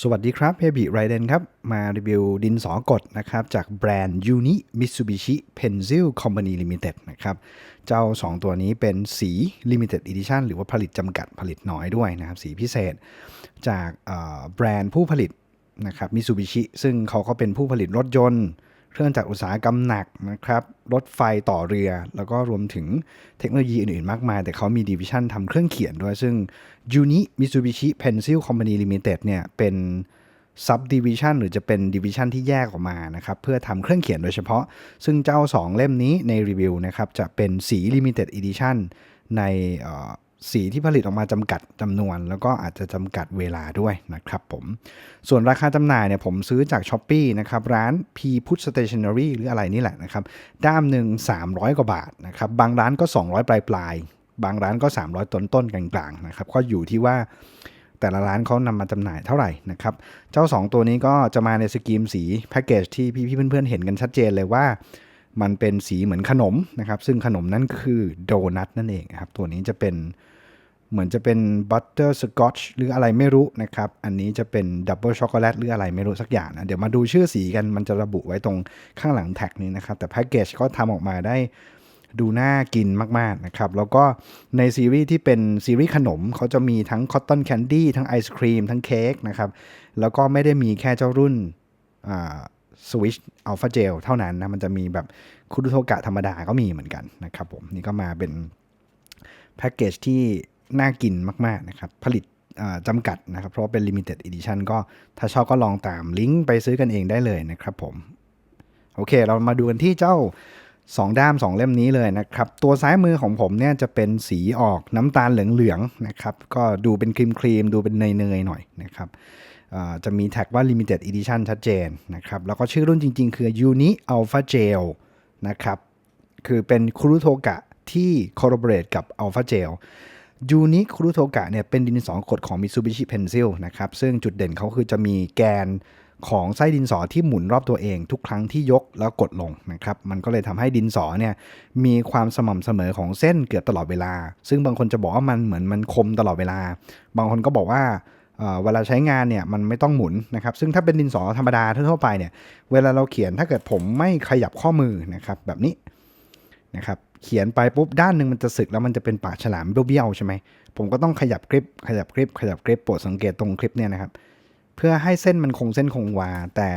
สวัสดีครับเฮบิไรเดนครับ มารีวิวดินสอกดนะครับ จากแบรนด์ Uni Mitsubishi Pencil Company Limited นะครับ เจ้า 2 ตัวนี้เป็นสี Limited Edition หรือว่าผลิตจำกัดผลิตน้อยด้วยนะครับ สีพิเศษ จากแบรนด์ผู้ผลิตนะครับมิ t s u b i s h i ซึ่งเขาก็เป็นผู้ผลิตรถยนต์ เครื่องจักรอุตสาหกรรมหนักนะครับรถไฟต่อเรือ แล้วก็รวมถึงเทคโนโลยีอื่นๆมากมาย แต่เขามีดิวิชั่นทำเครื่องเขียนด้วย ซึ่ง Uni Mitsubishi Pencil Company Limited เนี่ยเป็น subdivision หรือจะเป็น division ที่แยกออกมานะครับเพื่อทำเครื่องเขียนโดยเฉพาะ ซึ่งเจ้า 2 เล่มนี้ในรีวิวนะครับจะเป็นสี limited edition ในเอ่อ สีที่ผลิตออกมาจำกัดจำนวน แล้วก็อาจจะจำกัดเวลาด้วยนะครับผม ส่วนราคาจำหน่ายเนี่ยผมซื้อจาก s h อ p e e นะครับร้าน P Put Stationery หรืออะไรนี่แหละนะครับ ด้ามหนึ่ง300 กว่าบาทนะครับ บางร้านก็ 200 ปลายปลายบางร้านก็ 300 ต้นต้นกลางๆนะครับ ก็อยู่ที่ว่าแต่ละร้านเขานำมาจำหน่ายเท่าไหร่นะครับ เจ้า 2 ตัวนี้ก็จะมาในสกีมสีแพ็กเกจที่พี่ๆเพื่อนๆเห็นกันชัดเจนเลยว่ามันเป็นสีเหมือนขนมนะครับ ซึ่งขนมนั่นคือโดนัทนั่นเองครับ ตัวนี้จะเป็น เหมือนจะเป็นบัตเตอร์สกอตช์หรืออะไรไม่รู้นะครับ อันนี้จะเป็นดับเบิลช็อกโกแลตหรืออะไรไม่รู้สักอย่างนะ เดี๋ยวมาดูชื่อสีกันมันจะระบุไว้ตรงข้างหลังแท็กนี้นะครับ แต่แพ็กเกจก็ทำออกมาได้ดูน่ากินมาก ๆ นะครับ แล้วก็ในซีรีส์ที่เป็นซีรีส์ขนมเขาจะมีทั้งคอตตอนแคนดี้ทั้งไอศครีมทั้งเค้กนะครับ แล้วก็ไม่ได้มีแค่เจ้ารุ่นสวิชอัลฟาเจลเท่านั้นนะ มันจะมีแบบคุรุโทกะธรรมดาก็มีเหมือนกันนะครับผม นี่ก็มาเป็นแพ็กเกจที่ น่ากินมาก ๆ นะครับ ผลิตจำกัดนะครับ เพราะเป็น Limited Edition ก็ถ้าชอบก็ลองตามลิงก์ไปซื้อกันเองได้เลยนะครับผม โอเค เรามาดูกันที่เจ้า 2 ด้าม 2 เล่มนี้เลยนะครับ ตัวซ้ายมือของผมเนี่ยจะเป็นสีออกน้ำตาลเหลือง ๆ นะครับ ก็ดูเป็นครีมครีมๆดูเป็นเนย ๆ หน่อยนะครับจะมีแท็กว่า Limited Edition ชัดเจนนะครับ แล้วก็ชื่อรุ่นจริง ๆ คือ Uni Alpha Gel นะครับ คือเป็นคุรุโทกะที่ collaborate กับ Alpha Gel ยูนิคุรุโทกะเนี่ยเป็นดินสอกดของ Mitsubishi Pencil นะครับ ซึ่งจุดเด่นเขาคือจะมีแกนของไส้ดินสอที่หมุนรอบตัวเองทุกครั้งที่ยกแล้วกดลงนะครับ มันก็เลยทำให้ดินสอเนี่ยมีความสม่ำเสมอของเส้นเกือบตลอดเวลา ซึ่งบางคนจะบอกว่ามันเหมือนมันคมตลอดเวลา บางคนก็บอกว่าเเวลาใช้งานเนี่ยมันไม่ต้องหมุนนะครับ ซึ่งถ้าเป็นดินสอธรรมดาทั่วไปเนี่ย เวลาเราเขียนถ้าเกิดผมไม่ขยับข้อมือนะครับแบบนี้นะครับ เขียนไปปุ๊บด้านหนึ่งมันจะสึกแล้วมันจะเป็นปากฉลามเบี้ยวๆใช่ไหมผมก็ต้องขยับคลิป ขยับคลิป ขยับคลิปโปรดสังเกตตรงคลิปเนี่ยนะครับ เพื่อให้เส้นมันคงเส้นคงวา แต่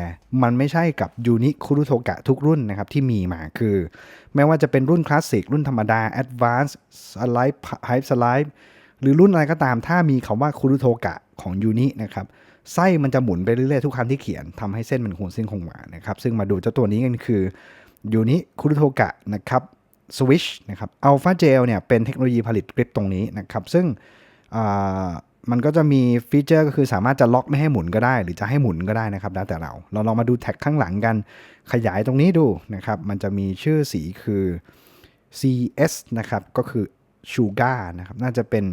มันไม่ใช่กับยูนิคุรุโทกะทุกรุ่นนะครับที่มีมาคือ ไม่ว่าจะเป็นรุ่นคลาสสิกรุ่นธรรมดา Advanced Slide Hype Slide หรือรุ่นอะไรก็ตามถ้ามีคำว่าคุรุโทกะของยูนินะครับไส้มันจะหมุนไปเรื่อยๆทุกครั้งที่เขียนทำให้เส้นมันคงเส้นคงวานะครับซึ่งมาดูเจ้าตัวนี้กันคือยูนิคุรุโทกะนะครับ สวิชนะครับอัลฟาเจลเนี่ยเป็นเทคโนโลยีผลิตกริปตรงนี้นะครับ ซึ่งมันก็จะมีฟีเจอร์ก็คือสามารถจะล็อกไม่ให้หมุนก็ได้ หรือจะให้หมุนก็ได้นะครับ แล้วแต่เรา เราลองมาดูแท็กข้างหลังกัน ขยายตรงนี้ดูนะครับ มันจะมีชื่อสีคือ CS นะครับ ก็คือชูการ์นะครับ น่าจะเป็น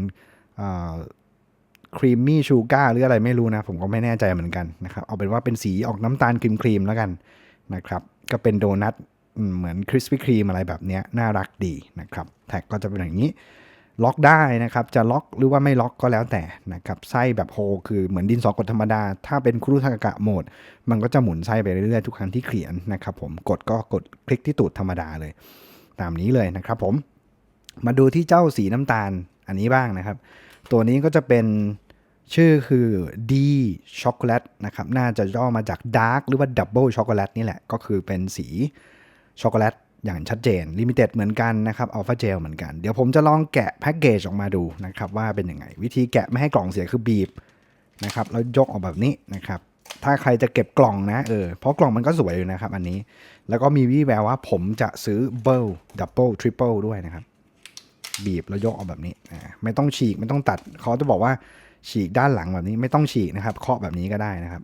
ครีมมี่ชูการ์หรืออะไรไม่รู้นะ ผมก็ไม่แน่ใจเหมือนกันนะครับ เอาเป็นว่าเป็นสีออกน้ำตาลครีมๆแล้วกันนะครับ ก็เป็นโดนัท เหมือนคริสปี้ครีมอะไรแบบนี้น่ารักดีนะครับ แท็กก็จะเป็นอย่างนี้ ล็อกได้นะครับ จะล็อกหรือว่าไม่ล็อกก็แล้วแต่นะครับ ไส้แบบโฮคือเหมือนดินสอกดธรรมดา ถ้าเป็นครุทากะโหมด มันก็จะหมุนไส้ไปเรื่อยๆทุกครั้งที่เขียนนะครับผม กดก็กดคลิกที่ตูดธรรมดาเลย ตามนี้เลยนะครับผม มาดูที่เจ้าสีน้ำตาลอันนี้บ้างนะครับ ตัวนี้ก็จะเป็นชื่อคือ D ช็อกโกแลตนะครับ น่าจะย่อมาจาก Dark หรือว่า Double ช็อกโกแลตนี่แหละ ก็คือเป็นสี ช็อกโกแลตอย่างชัดเจนลิมิเต็ดเหมือนกันนะครับอัลฟาเจลเหมือนกัน เดี๋ยวผมจะลองแกะแพ็กเกจออกมาดูนะครับว่าเป็นยังไง วิธีแกะไม่ให้กล่องเสียคือบีบนะครับแล้วยกออกแบบนี้นะครับถ้าใครจะเก็บกล่องนะเออเพราะกล่องมันก็สวยอยู่นะครับอันนี้ แล้วก็มีวี่แววว่าผมจะซื้อเบิลดับเบิลทริปเปิลด้วยนะครับ บีบแล้วยกออกแบบนี้ไม่ต้องฉีกไม่ต้องตัดเขาจะบอกว่าฉีกด้านหลังแบบนี้ไม่ต้องฉีกนะครับเคาะแบบนี้ก็ได้นะครับ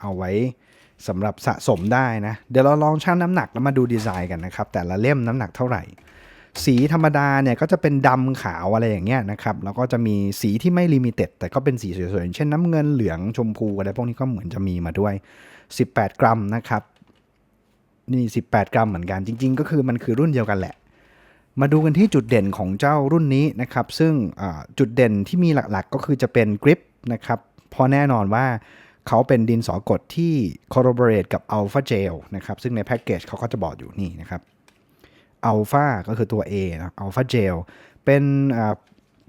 เอาไว้ สำหรับสะสมได้นะ เดี๋ยวเราลองชั่งน้ำหนักแล้วมาดูดีไซน์กันนะครับ แต่ละเล่มน้ำหนักเท่าไหร่ สีธรรมดาเนี่ยก็จะเป็นดำขาวอะไรอย่างเงี้ยนะครับ แล้วก็จะมีสีที่ไม่ลิมิเต็ดแต่ก็เป็นสีสวยๆเช่นน้ำเงินเหลืองชมพูอะไรพวกนี้ก็เหมือนจะมีมาด้วย 18 กรัมนะครับนี่ 18 กรัมเหมือนกันจริง ๆ ก็คือมันคือรุ่นเดียวกันแหละ มาดูกันที่จุดเด่นของเจ้ารุ่นนี้นะครับ ซึ่งจุดเด่นที่มีหลักๆก็คือจะเป็นกริปนะครับเพราะแน่นอนว่า เขาเป็นดินสอกดที่ corroborate กับ alpha gel นะครับ ซึ่งในแพ็กเกจเขาก็จะบอกอยู่นี่นะครับ alpha ก็คือตัว A นะ alpha gel เป็น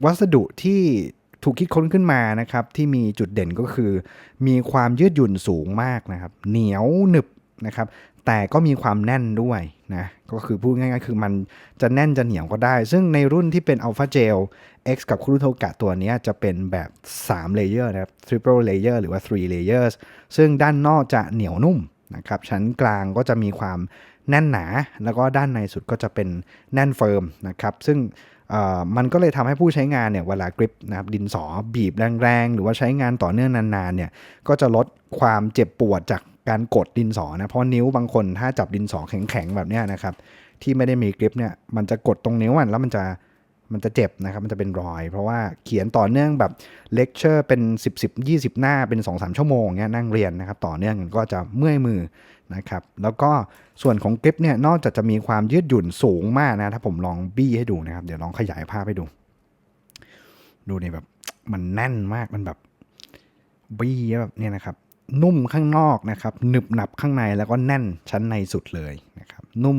วัสดุที่ถูกคิดค้นขึ้นมานะครับ ที่มีจุดเด่นก็คือ มีความยืดหยุ่นสูงมากนะครับ เหนียวหนึบนะครับ แต่ก็มีความแน่นด้วยนะก็คือพูดง่ายๆ คือมันจะแน่นจะเหนียวก็ได้ ซึ่งในรุ่นที่เป็น Alpha Gel X กับคุรุโทกะตัวนี้จะเป็นแบบ3 layer นะครับ triple layer หรือว่า three layers ซึ่งด้านนอกจะเหนียวนุ่มนะครับชั้นกลางก็จะมีความแน่นหนา แล้วก็ด้านในสุดก็จะเป็นแน่นเฟิร์มนะครับซึ่งมันก็เลยทำให้ผู้ใช้งานเนี่ยเวลากริปนะครับดินสอบีบแรงๆ หรือว่าใช้งานต่อเนื่องนานๆเนี่ยก็จะลดความเจ็บปวดจาก การกดดินสอนะเพราะนิ้วบางคนถ้าจับดินสอแข็งๆแบบนี้นะครับ ที่ไม่ได้มีกริปเนี่ยมันจะกดตรงนิ้วมันแล้วมันจะมันจะเจ็บนะครับ มันจะเป็นรอย เพราะว่าเขียนต่อเนื่องแบบเลคเชอร์เป็น 10 10 20 หน้าเป็น 2-3 ชั่วโมงเงี้ยนั่งเรียนนะครับ ต่อเนื่องก็จะเมื่อยมือนะครับ แล้วก็ส่วนของกริปเนี่ยนอกจากจะมีความยืดหยุ่นสูงมากนะ ถ้าผมลองบี้ให้ดูนะครับ เดี๋ยวลองขยายภาพให้ดู ดูนี่แบบมันแน่นมากมันแบบบี้แบบเนี่ยนะครับ นุ่มข้างนอกนะครับหนึบหนับข้างในแล้วก็แน่นชั้นในสุดเลยนะครับนุ่ม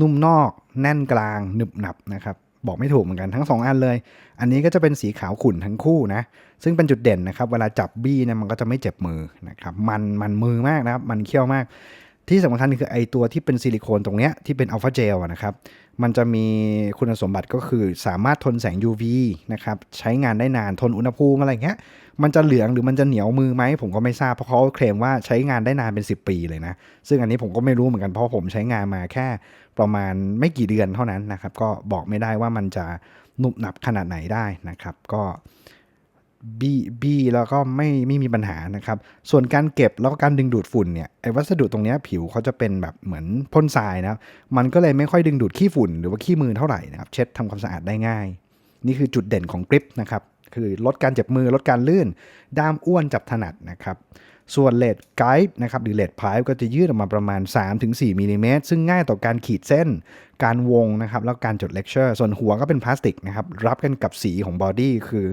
นุ่มนอกแน่นกลางหนึบหนับนะครับบอกไม่ถูกเหมือนกันทั้งสองอันเลย อันนี้ก็จะเป็นสีขาวขุ่นทั้งคู่นะ ซึ่งเป็นจุดเด่นนะครับ เวลาจับบี้เนี่ยมันก็จะไม่เจ็บมือนะครับ มันมันมือมากนะครับ มันเคี้ยวมาก ที่สำคัญคือไอตัวที่เป็นซิลิโคนตรงเนี้ยที่เป็นอัลฟาเจลนะครับ มันจะมีคุณสมบัติก็คือสามารถทนแสง UV นะครับ ใช้งานได้นาน ทนอุณหภูมิอะไรเงี้ย มันจะเหลืองหรือมันจะเหนียวมือไหมผมก็ไม่ทราบเพราะเขาเคลมว่าใช้งานได้นานเป็น 10 ปีเลยนะ ซึ่งอันนี้ผมก็ไม่รู้เหมือนกันเพราะผมใช้งานมาแค่ประมาณไม่กี่เดือนเท่านั้นนะครับ ก็บอกไม่ได้ว่ามันจะหนุบหนับขนาดไหนได้นะครับ ก็บี้บี้แล้วก็ไม่ไม่มีปัญหานะครับ ส่วนการเก็บแล้วก็การดึงดูดฝุ่นเนี่ยไอ้วัสดุตรงนี้ผิวเขาจะเป็นแบบเหมือนพ่นทรายนะครับมันก็เลยไม่ค่อยดึงดูดขี้ฝุ่นหรือว่าขี้มือเท่าไหร่นะครับ เช็ดทำความสะอาดได้ง่าย นี่คือจุดเด่นของกริปนะครับ คือลดการเจ็บมือลดการลื่น ด้ามอ้วนจับถนัดนะครับส่วนเลดไกด์นะครับหรือเลดพายก็จะยืดออกมาประมาณ 3-4มิลลิเมตรซึ่งง่ายต่อการขีดเส้น การวงนะครับแล้วการจดเลคเชอร์ ส่วนหัวก็เป็นพลาสติกนะครับรับกันกับสีของบอดี้คือ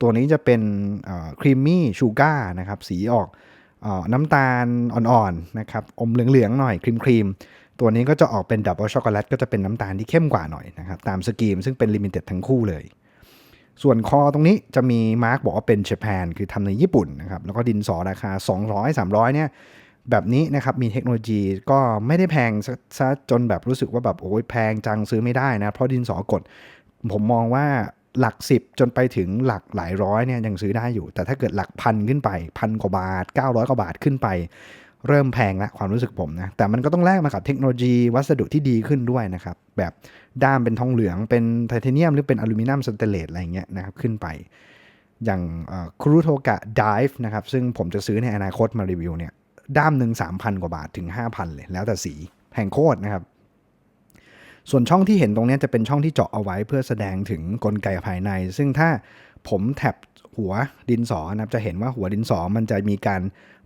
ตัวนี้จะเป็นครีมมี่ชูการ์นะครับสีออกออน้ำตาลอ่อนๆนะครับอมเหลืองๆหน่อยครีมครีมๆ ตัวนี้ก็จะออกเป็นดับเบิลช็อกโกแลตก็จะเป็นน้ำตาลที่เข้มกว่าหน่อยนะครับตามสกรีมซึ่งเป็นลิมิเต็ดทั้งคู่เลย ส่วนคอตรงนี้จะมีมาร์กบอกว่าเป็นเ a แ a n คือทำในญี่ปุ่นนะครับ แล้วก็ดินสอราคา 200-300 เนี่ย แบบนี้นะครับ มีเทคโนโลยีก็ไม่ได้แพงซะซะจนแบบรู้สึกว่าแบบโอ้ยแพงจังซื้อไม่ได้นะ เพราะดินสอกด ผมมองว่าหลัก 10 จนไปถึงหลักหลายร้อยเนี่ยยังซื้อได้อยู่ แต่ถ้าเกิดหลักพันขึ้นไปพันกว่าบาท 900 กว่าบาทขึ้นไป เริ่มแพงละความรู้สึกผมนะ แต่มันก็ต้องแลกมากับเทคโนโลยีวัสดุที่ดีขึ้นด้วยนะครับ แบบด้ามเป็นทองเหลืองเป็นไทเทเนียม หรือเป็นอลูมิเนียมสเตนเลสอะไรเงี้ยนะครับขึ้นไป อย่างครูโทกะดิฟนะครับ ซึ่งผมจะซื้อในอนาคตมารีวิวเนี่ย ด้ามหนึ่ง3,000 กว่าบาทถึง 5,000 เลย แล้วแต่สีแพงโคตรนะครับ ส่วนช่องที่เห็นตรงนี้จะเป็นช่องที่เจาะเอาไว้เพื่อแสดงถึงกลไกภายใน ซึ่งถ้าผมแท็บหัวดินสอนะครับจะเห็นว่าหัวดินสอมันจะมีการ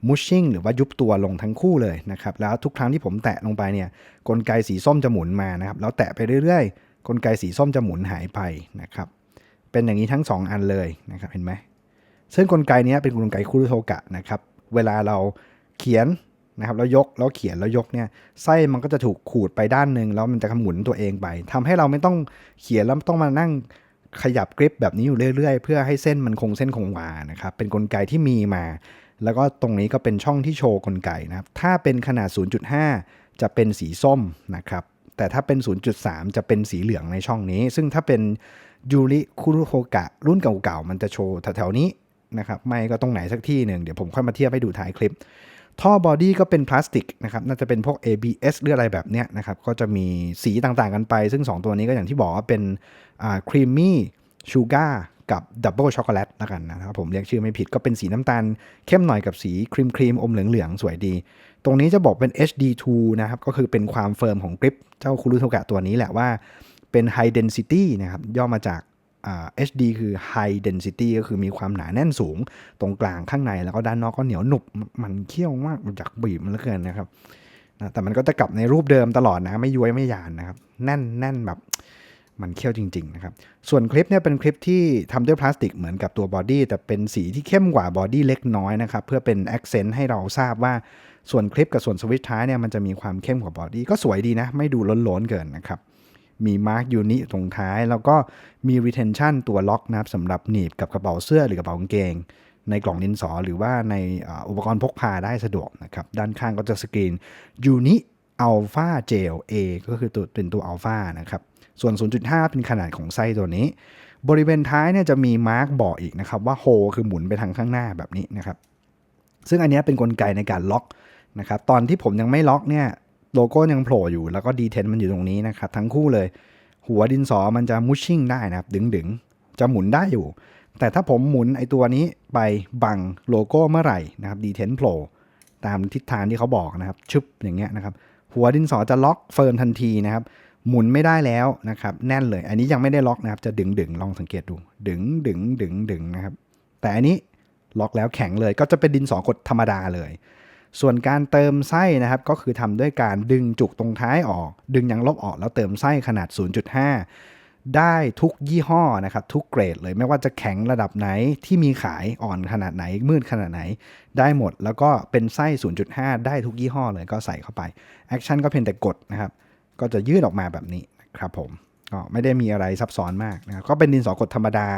มุชชิ่งหรือว่ายุบตัวลงทั้งคู่เลยนะครับแล้วทุกครั้งที่ผมแตะลงไปเนี่ยกลไกสีส้มจะหมุนมานะครับแล้วแตะไปเรื่อยๆ กลไกสีส้มจะหมุนหายไปนะครับเป็นอย่างนี้ทั้ง 2 อันเลยนะครับเห็นไหมซึ่งกลไกนี้เป็นกลไกคุรุโทกะนะครับเวลาเราเขียนนะครับแล้วยกแล้วเขียนแล้วยกเนี่ยไส้มันก็จะถูกขูดไปด้านหนึ่งแล้วมันจะหมุนตัวเองไปทำให้เราไม่ต้องเขียนแล้วต้องมานั่งขยับกริปแบบนี้อยู่เรื่อยๆ เพื่อให้เส้นมันคงเส้นคงวานะครับเป็นกลไกที่มีมา แล้วก็ตรงนี้ก็เป็นช่องที่โชว์กลไกนะครับ ถ้าเป็นขนาด 0.5 จะเป็นสีส้มนะครับ แต่ถ้าเป็น 0.3 จะเป็นสีเหลืองในช่องนี้ ซึ่งถ้าเป็นยูริคุรุโฮกะรุ่นเก่าๆ มันจะโชว์แถวๆนี้นะครับ ไม่ก็ตรงไหนสักที่หนึ่ง เดี๋ยวผมค่อยมาเทียบให้ดูท้ายคลิป ท่อบอดี้ก็เป็นพลาสติกนะครับ น่าจะเป็นพวก ABS หรืออะไรแบบเนี้ยนะครับ ก็จะมีสีต่างๆกันไป ซึ่ง 2 ตัวนี้ก็อย่างที่บอกว่าเป็นครีมมี่ชูการ์ กับดับเบิลช็อกโกแลตแล้วกันนะครับผมเรียกชื่อไม่ผิดก็เป็นสีน้ำตาล เข้มหน่อยกับสีครีมครีมอมเหลืองๆ สวยดี ตรงนี้จะบอกเป็น HD2 นะครับ ก็คือเป็นความเฟิร์มของกริปเจ้าคูรุโทกะตัวนี้แหละว่าเป็น High Density นะครับย่อมาจากา HD คือ High Density ก็คือมีความหนาแน่นสูง ตรงกลางข้างในแล้วก็ด้านนอกก็เหนียวหนุบมันเคี้ยวมากมันจากบีบมันเหลือเกินนะครับแต่มันก็จะกลับในรูปเดิมตลอดนะ ไม่ย้วยไม่หยานนะครับ แน่นแน่นแบบ มันเขี้ยวจริงๆนะครับ ส่วนคลิปเนี่ยเป็นคลิปที่ทำด้วยพลาสติกเหมือนกับตัวบอดี้แต่เป็นสีที่เข้มกว่าบอดี้เล็กน้อยนะครับ เพื่อเป็นแอคเซนต์ให้เราทราบว่าส่วนคลิปกับส่วนสวิตช์ท้ายเนี่ยมันจะมีความเข้มกว่าบอดี้ก็สวยดีนะ ไม่ดูล้นๆเกินนะครับ มีมาร์กยูนิตรงท้าย แล้วก็มี retention ตัวล็อกนะครับสำหรับหนีบกับกระเป๋าเสื้อหรือกระเป๋ากางเกง ในกล่องดินสอหรือว่าในอุปกรณ์พกพาได้สะดวกนะครับด้านข้างก็จะสกรีน Uni Alpha Gel A ก็คือตัวเป็นตัว Alpha นะครับ ส่วน 0.5 เป็นขนาดของไส้ตัวนี้ บริเวณท้ายเนี่ยจะมีมาร์กบอกอีกนะครับว่าโฮคือหมุนไปทางข้างหน้าแบบนี้นะครับ ซึ่งอันนี้เป็นนกลไกในการล็อกนะครับ ตอนที่ผมยังไม่ล็อกเนี่ยโลโก้ยังโผล่อยู่แล้วก็ดีเทนมันอยู่ตรงนี้นะครับทั้งคู่เลย หัวดินสอมันจะมุชชิ่งได้นะครับ ดึงๆจะหมุนได้อยู่ แต่ถ้าผมหมุนไอตัวนี้ไปบังโลโก้เมื่อไหร่นะครับดีเทนโผล่ตามทิศทางที่เขาบอกนะครับ ชึบอย่างเงี้ยนะครับ หัวดินสอจะล็อกเฟิร์มทันทีนะครับ หมุนไม่ได้แล้วนะครับ แน่นเลย อันนี้ยังไม่ได้ล็อกนะครับ จะดึงดึงๆลองสังเกตดู ดึงดึงดึงดึงนะครับ แต่อันนี้ล็อกแล้วแข็งเลยก็จะเป็นดินสอกดธรรมดาเลย ส่วนการเติมไส้นะครับ ก็คือทำด้วยการดึงจุกตรงท้ายออก ดึงยางลบออกแล้วเติมไส้ขนาด 0.5 ได้ทุกยี่ห้อนะครับ ทุกเกรดเลยไม่ว่าจะแข็งระดับไหนที่มีขายอ่อนขนาดไหน มืดขนาดไหน ได้หมดแล้วก็เป็นไส้ 0.5 ได้ทุกยี่ห้อเลยก็ใส่เข้าไปแอคชั่นก็เพียงแต่กดนะครับ ก็จะยืดออกมาแบบนี้นะครับผมก็ไม่ได้มีอะไรซับซ้อนมากนะครับก็เป็นดินสอกดธรรมดา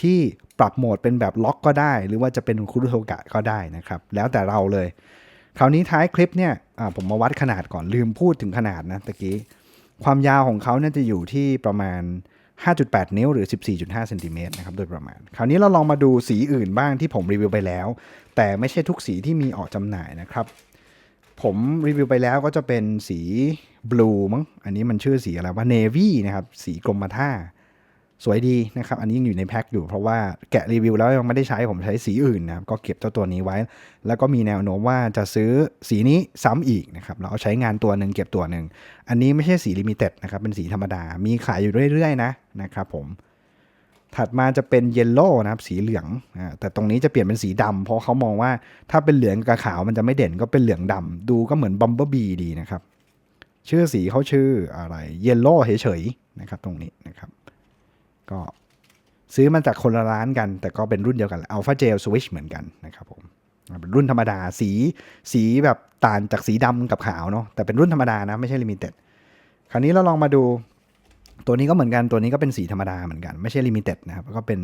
ที่ปรับโหมดเป็นแบบล็อกก็ได้ หรือว่าจะเป็นคุรุโทกะก็ได้นะครับ แล้วแต่เราเลย คราวนี้ท้ายคลิปเนี่ยผมมาวัดขนาดก่อนลืมพูดถึงขนาดนะตะกี้ ความยาวของเขาเนี่ยจะอยู่ที่ประมาณ 5.8 นิ้วหรือ 14.5เซนติเมตรนะครับโดยประมาณ คราวนี้เราลองมาดูสีอื่นบ้างที่ผมรีวิวไปแล้ว แต่ไม่ใช่ทุกสีที่มีออกจำหน่ายนะครับ ผมรีวิวไปแล้วก็จะเป็นสีบลูมั้ง อันนี้มันชื่อสีอะไรว่าเนวี่นะครับ สีกรมท่า สวยดีนะครับ อันนี้ยังอยู่ในแพ็คอยู่เพราะว่าแกะรีวิวแล้วยังไม่ได้ใช้ผมใช้สีอื่นนะครับ ก็เก็บเจ้าตัวนี้ไว้ แล้วก็มีแนวโน้มว่าจะซื้อสีนี้ซ้ำอีกนะครับแล้วเอาใช้งานตัวหนึ่งเก็บตัวหนึ่ง อันนี้ไม่ใช่สีลิมิเต็ดนะครับ เป็นสีธรรมดา มีขายอยู่เรื่อยๆนะนะครับผม ถัดมาจะเป็นเยลโล่นะครับสีเหลืองอ่าแต่ตรงนี้จะเปลี่ยนเป็นสีดำเพราะเขามองว่าถ้าเป็นเหลืองกับขาวมันจะไม่เด่นก็เป็นเหลืองดำดูก็เหมือนบัมเบอร์บีดีนะครับ ชื่อสีเขาชื่ออะไรเยลโล่เฉยๆนะครับตรงนี้นะครับ ก็ซื้อมาจากคนละร้านกัน แต่ก็เป็นรุ่นเดียวกันอัลฟาเจลสวิชเหมือนกันนะครับผมเป็นรุ่นธรรมดาสีสีแบบต่างจากสีดำกับขาวเนาะแต่เป็นรุ่นธรรมดานะไม่ใช่ลิมิเต็ดคราวนี้เราลองมาดู ตัวนี้ก็เหมือนกันตัวนี้ก็เป็นสีธรรมดาเหมือนกันไม่ใช่ลิมิเต็ดนะครับก็เป็น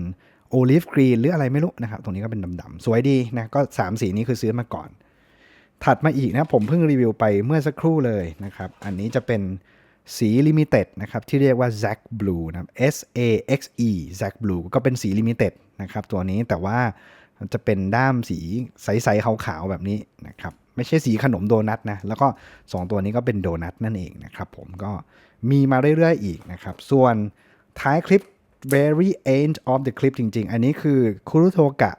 โอลิฟกรีนหรืออะไรไม่รู้นะครับตรงนี้ก็เป็นดำๆสวยดีนะก็ 3 สีนี้คือซื้อมาก่อน ถัดมาอีกนะผมเพิ่งรีวิวไปเมื่อสักครู่เลยนะครับ อันนี้จะเป็นสีลิมิเต็ดนะครับที่เรียกว่า Zack Blue นะ S A X E Zack Blue ก็เป็นสีลิมิเต็ดนะครับตัวนี้แต่ว่าจะเป็นด้ามสีใสๆขาวๆแบบนี้นะครับ ไม่ใช่สีขนมโดนัทนะ แล้วก็ 2 ตัวนี้ก็เป็นโดนัทนั่นเองนะครับผมก็มีมาเรื่อยๆอีกนะครับ ส่วนท้ายคลิป very end of the clip จริง ๆ อันนี้คือคุรุโทกะ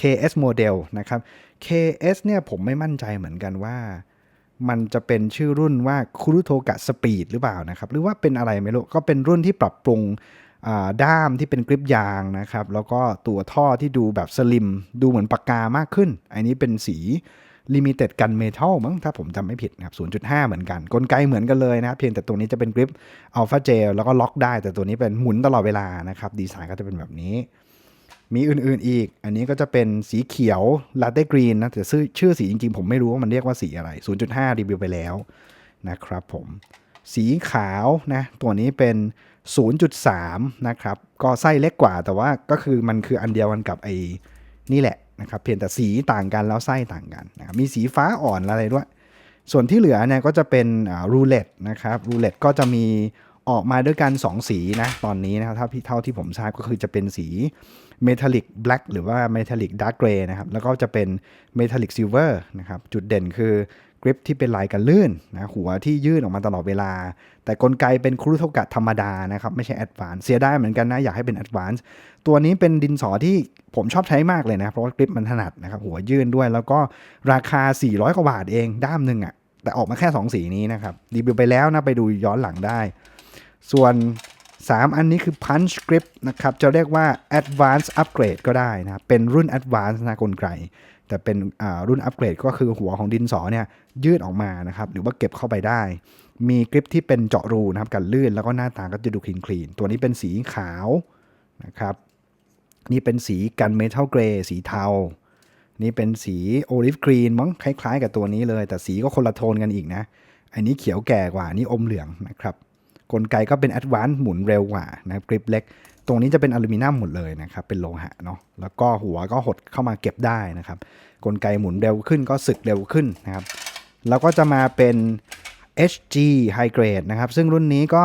KS Model นะครับ KS เนี่ยผมไม่มั่นใจเหมือนกันว่า มันจะเป็นชื่อรุ่นว่าคุรุโทกะสปีดหรือเปล่านะครับ หรือว่าเป็นอะไรไม่รู้ ก็เป็นรุ่นที่ปรับปรุงด้ามที่เป็นกริปยางนะครับ แล้วก็ตัวท่อที่ดูแบบสลิม ดูเหมือนปากกามากขึ้น อันนี้เป็นสี ลิมิเต็ดกันเมทัลมั้งถ้าผมจำไม่ผิดนะครับ 0.5 เหมือนกัน กลไกเหมือนกันเลยนะครับ เพียงแต่ตรงนี้จะเป็นกริปอัลฟาเจลแล้วก็ล็อกได้ แต่ตัวนี้เป็นหมุนตลอดเวลานะครับ ดีไซน์ก็จะเป็นแบบนี้ มีอื่นๆอีก อันนี้ก็จะเป็นสีเขียวลาเต้กรีนนะ แต่ชื่อชื่อสีจริงๆ ผมไม่รู้ว่ามันเรียกว่าสีอะไร 0.5 รีวิวไปแล้วนะครับผมสีขาวนะตัวนี้เป็น 0.3 นะครับ ก็ไส้เล็กกว่าแต่ว่าก็คือมันคืออันเดียวกันกับไอ้นี่แหละ นะครับเพียงแต่สีต่างกันแล้วไส้ต่างกันนะครับมีสีฟ้าอ่อนอะไรด้วย ส่วนที่เหลือเนี่ยก็จะเป็นรูเล็ตนะครับรูเล็ตก็จะมีออกมาด้วยกัน 2 สีนะตอนนี้นะครับเท่าที่เท่าที่ผมทราบก็คือจะเป็นสีเมทัลลิกแบล็กหรือว่าเมทัลลิกดาร์กเกรย์นะครับแล้วก็จะเป็นเมทัลลิกซิลเวอร์นะครับจุดเด่นคือ กริปที่เป็นลายกันลื่นนะหัวที่ยื่นออกมาตลอดเวลา แต่กลไกเป็นครูทกะธรรมดานะครับ ไม่ใช่แอดวานซ์เสียไดายเหมือนกันนะ อยากให้เป็นแอดวานซ์ตัวนี้เป็นดินสอที่ผมชอบใช้มากเลยนะ เพราะว่ากริปมันถนัดนะครับ หัวยื่นด้วย แล้วก็ราคา 400 กว่าบาทเองด้ามหนึ่งอะ่ะแต่ออกมาแค่ 2 สีนี้นะครับรีวิวไปแล้วนะไปดูย้อนหลังได้ ส่วน 3 อันนี้คือ Punch Grip นะครับจะเรียกว่า Advanced Upgrade ก็ได้นะเป็นรุ่น Advanced นะกลไก แต่เป็นรุ่นอัปเกรดก็คือหัวของดินสอเนี่ยยืดออกมานะครับหรือว่าเก็บเข้าไปได้ มีกริปที่เป็นเจาะรูนะครับกันลื่นแล้วก็หน้าตาก็จะดูคลีนคลีนตัวนี้เป็นสีขาวนะครับนี่เป็นสีกันเมทัลเกรย์สีเทา นี่เป็นสีโอลิฟกรีนมั้งคล้ายๆ กับตัวนี้เลย แต่สีก็คนละโทนกันอีกนะ อันนี้เขียวแก่กว่านี่อมเหลืองนะครับ กลไกก็เป็นแอดวานซ์หมุนเร็วกว่านะกริปเล็ก ตรงนี้จะเป็นอลูมิเนียมหมดเลยนะครับเป็นโลหะเนาะแล้วก็หัวก็หดเข้ามาเก็บได้นะครับ กลไกหมุนเร็วขึ้นก็สึกเร็วขึ้นนะครับแล้วก็จะมาเป็น HG High Grade นะครับ ซึ่งรุ่นนี้ก็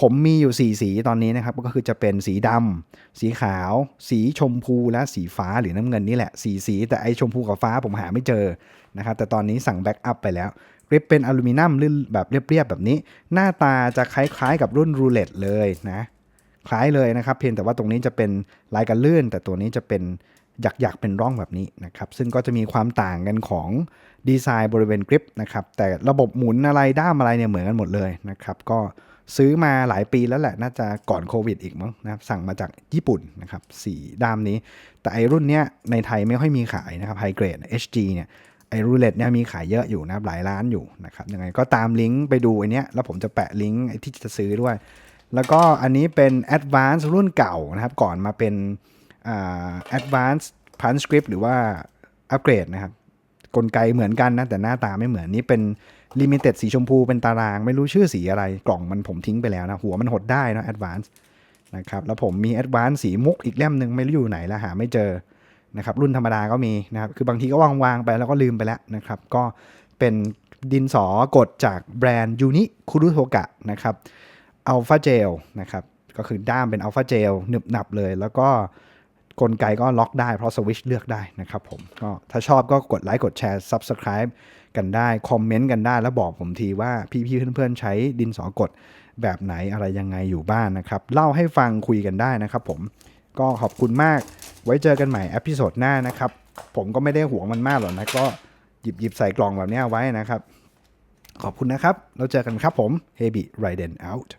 ผมมีอยู่ 4 สีตอนนี้นะครับ ก็คือจะเป็นสีดำ สีขาว สีชมพูและสีฟ้าหรือน้ำเงินนี่แหละ สีสี แต่ไอชมพูกับฟ้าผมหาไม่เจอนะครับ แต่ตอนนี้สั่งแบ็กอัพไปแล้ว กริปเป็นอลูมิเนียมลื่นแบบเรียบๆแบบนี้ หน้าตาจะคล้ายๆกับรุ่นรูเล็ตเลยนะ คล้ายเลยนะครับ เพียงแต่ว่าตรงนี้จะเป็นลายกันลื่น แต่ตัวนี้จะเป็นหยักๆเป็นร่องแบบนี้นะครับ ซึ่งก็จะมีความต่างกันของดีไซน์บริเวณกริปนะครับ แต่ระบบหมุนอะไรด้ามอะไรเนี่ยเหมือนกันหมดเลยนะครับ ก็ซื้อมาหลายปีแล้วแหละ น่าจะก่อนโควิดอีกมั้งนะครับสั่งมาจากญี่ปุ่นนะครับสีด้ามนี้ แต่ไอรุ่นเนี้ยในไทยไม่ค่อยมีขายนะครับไฮเกรด HG เนี่ย ไอรูเล็ตเนี่ยมีขายเยอะอยู่นะครับหลายร้านอยู่นะครับยังไงก็ตามลิงก์ไปดูไอเนี้ยแล้วผมจะแปะลิงก์ไอที่จะซื้อด้วย แล้วก็อันนี้เป็น Advanced รุ่นเก่านะครับ ก่อนมาเป็นอ่า Advanced Punch Script หรือว่าอัปเกรดนะครับ กลไกเหมือนกันนะ แต่หน้าตาไม่เหมือนนี่เป็น Limited สีชมพูเป็นตาราง ไม่รู้ชื่อสีอะไร กล่องมันผมทิ้งไปแล้วนะ หัวมันหดได้นะ Advanced นะครับ แล้วผมมี Advanced สีมุกอีกเล่มหนึ่งไม่รู้อยู่ไหนแล้วหาไม่เจอ นะครับรุ่นธรรมดาก็มีนะครับคือบางทีก็วางๆไปแล้วก็ลืมไปแล้วนะครับก็เป็นดินสอกดจากแบรนด์ยูนิคุรุโทกะนะครับอัลฟาเจลนะครับก็คือด้ามเป็นอัลฟาเจลหนึบหนับเลย แล้วก็กลไกก็ล็อกได้เพราะสวิชเลือกได้นะครับผมก็ถ้าชอบก็กดไลค์กดแชร์ Subscribe กันได้ คอมเมนต์กันได้ แล้วบอกผมทีว่าพี่ๆเพื่อนๆ ใช้ดินสอกดแบบไหนอะไรยังไงอยู่บ้านนะครับ เล่าให้ฟังคุยกันได้นะครับผมก็ขอบคุณมาก ไว้เจอกันใหม่อพิโซดหน้านะครับ ผมก็ไม่ได้หวงมันมากหรอกนะ ก็หยิบหยิบใส่กล่องแบบนี้ไว้นะครับ ขอบคุณนะครับ เราเจอกันครับผม h e b y Riden out